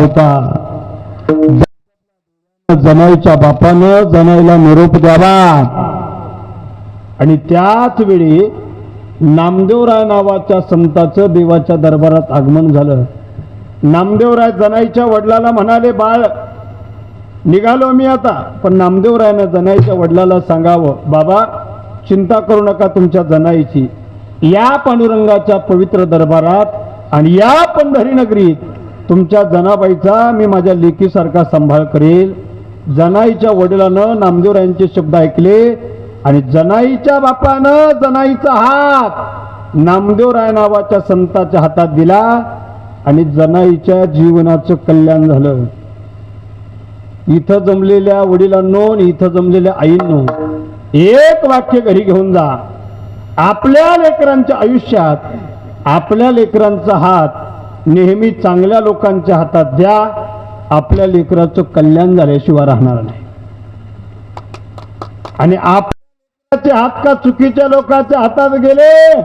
होता. जनाईच्या बापानं जनाईला निरोप द्यावा. आणि त्याच वेळी नामदेवराय नावाच्या संताचं देवाच्या दरबारात आगमन झालं. नामदेवराय जनाईच्या वडिलाला म्हणाले बाळ निघालो मी आता. पण नामदेवरायानं जनाईच्या वडिलाला सांगावं बाबा चिंता करू नका तुमच्या जनाईची. या पांडुरंगाच्या पवित्र दरबारात आणि या पंढरी नगरीत तुमच्या जनाबाईचा मी माझ्या लेकीसारखा सांभाळ करेल. जनाईच्या वडिलानं नामदेवरायांचे शब्द ऐकले आणि जनाईच्या बापानं जनाईचा हात नामदेवराय नावाच्या संताच्या हातात दिला आणि जनाईच्या जीवनाचं कल्याण झालं. इथं जमलेल्या वडिलांनो आणि इथं जमलेल्या आईंनो एक वाक्य घरी घेऊन जा. आपल्या लेकरांच्या आयुष्यात आपल्या लेकरांचा हात नेहमी चांगल्या लोकांच्या हातात द्या. आपल्या लेकराचं कल्याण झाल्याशिवाय राहणार नाही. आणि आपल्याचे हात का चुकीच्या लोकांच्या हातात गेले?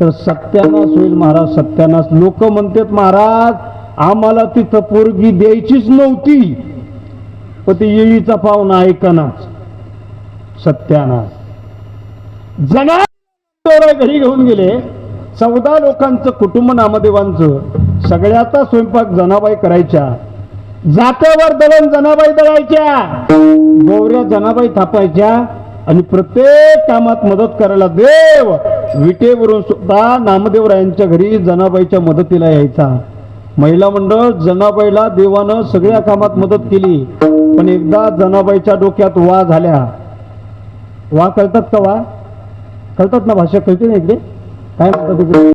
तर सत्यानाश होईल महाराज सत्यानाश लोक म्हणतात महाराज आम्हाला तिथं पोरगी द्यायचीच नव्हती. पण ती येईचा पाहुणा ऐकनाच. सत्यानाश जना घरी घेऊन गेले. चौदा लोकांचं कुटुंब नामदेवांचं. सगळ्याचा स्वयंपाक जनाबाई करायच्या. जात्यावर दळण जनाबाई दळायच्या. गोवऱ्या जनाबाई थापायच्या. आणि प्रत्येक कामात मदत करायला देव विटेवरून सुद्धा नामदेवरायांच्या घरी जनाबाईच्या मदतीला यायचा. महिला मंडळ जनाबाईला देवानं सगळ्या कामात मदत केली. पण एकदा जनाबाईच्या डोक्यात वा झाल्या. वा कळतात का वा? कळतात ना भाषा कळते ना इकडे? काय म्हणतात